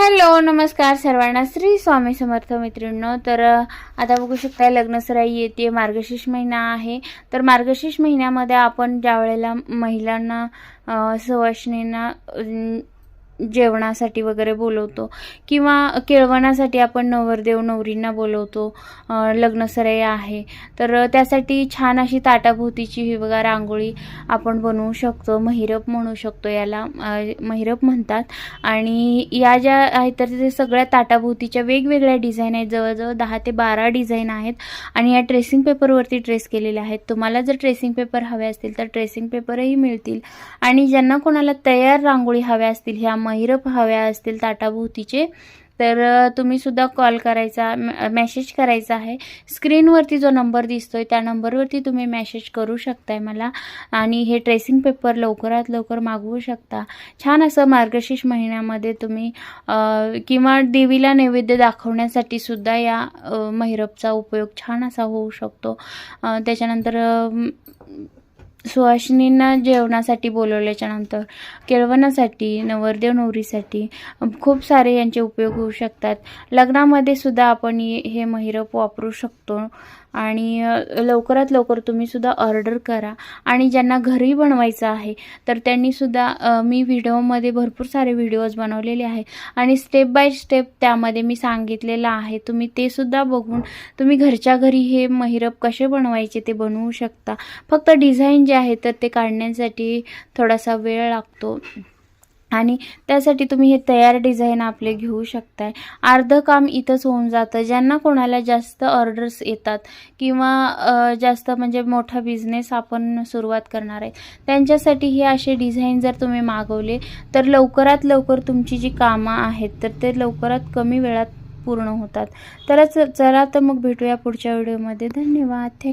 Hello नमस्कार सर्वांना. श्री स्वामी समर्थ मैत्रिणींनो तर आता बघू शकता लग्नसराई येते मार्गशीर्ष महिना आहे. तर मार्गशीर्ष महिन्यामध्ये आपण ज्या वेळेला महिलांना अ, सुवासिनींना जेवणासाठी वगैरे बोलवतो किंवा केळवणासाठी आपण नवरदेव नवरींना बोलवतो. लग्नसराई आहे. तर त्यासाठी छान अशी ताटाभोवतीची ही बघा रांगोळी आपण बनवू शकतो. महिरप म्हणू शकतो याला. महिरप म्हणतात. आणि या ज्या आहेत तर ते सगळ्या ताटाभोवतीच्या वेगवेगळ्या डिझाईन आहेत. जवळजवळ दहा ते बारा डिझाईन आहेत. आणि या ट्रेसिंग पेपरवरती ट्रेस केलेल्या आहेत. तुम्हाला जर ट्रेसिंग पेपर हवे असतील तर ट्रेसिंग पेपरही मिळतील. आणि ज्यांना कोणाला तयार रांगोळी हव्या असतील ह्या महिरप हव्या असतील ताटाभोवतीचे तर तुम्ही सुद्धा कॉल करायचा मेसेज करायचा आहे. स्क्रीनवरती जो नंबर दिसतोय त्या नंबरवरती तुम्ही मेसेज करू शकताय मला आणि हे ट्रेसिंग पेपर लवकरात लवकर मागवू शकता. छान असं मार्गशीर्ष महिन्यामध्ये तुम्ही किंवा देवीला नैवेद्य दाखवण्यासाठी सुद्धा या महिरपचा उपयोग छान असा होऊ शकतो. त्याच्यानंतर सुहासिनींना जेवणासाठी बोलवल्याच्यानंतर केळवणासाठी नवरदेव नवरीसाठी खूप सारे यांचे उपयोग होऊ शकतात. लग्नामध्ये सुद्धा आपण हे हे महिरप वापरू शकतो आणि लवकरात लवकर तुम्ही सुद्धा ऑर्डर करा. आणि ज्यांना घरी बनवायचं आहे तर त्यांनी सुद्धा मी व्हिडिओमध्ये भरपूर सारे व्हिडिओज बनवलेले आहे आणि स्टेप बाय स्टेप त्यामध्ये मी सांगितलेलं आहे. तुम्ही ते सुद्धा बघून तुम्ही घरच्या घरी हे महिरप कसे बनवायचे ते बनवू शकता. फक्त डिझाईन जे आहे तर ते काढण्यासाठी थोडासा वेळ लागतो. आणि त्यासाठी तुम्ही हे तयार डिझाईन आपले घेऊ शकताय. अर्धं काम इथंच होऊन जातं. ज्यांना कोणाला जास्त ऑर्डर्स येतात किंवा जास्त म्हणजे मोठा बिझनेस आपण सुरुवात करणार आहे त्यांच्यासाठी हे असे डिझाईन जर तुम्ही मागवले तर लवकरात लवकर तुमची जी कामं आहेत तर ते लवकरात कमी वेळात पूर्ण होतात. तरच चला तर मग भेटूया पुढच्या व्हिडिओमध्ये धन्यवाद. थँक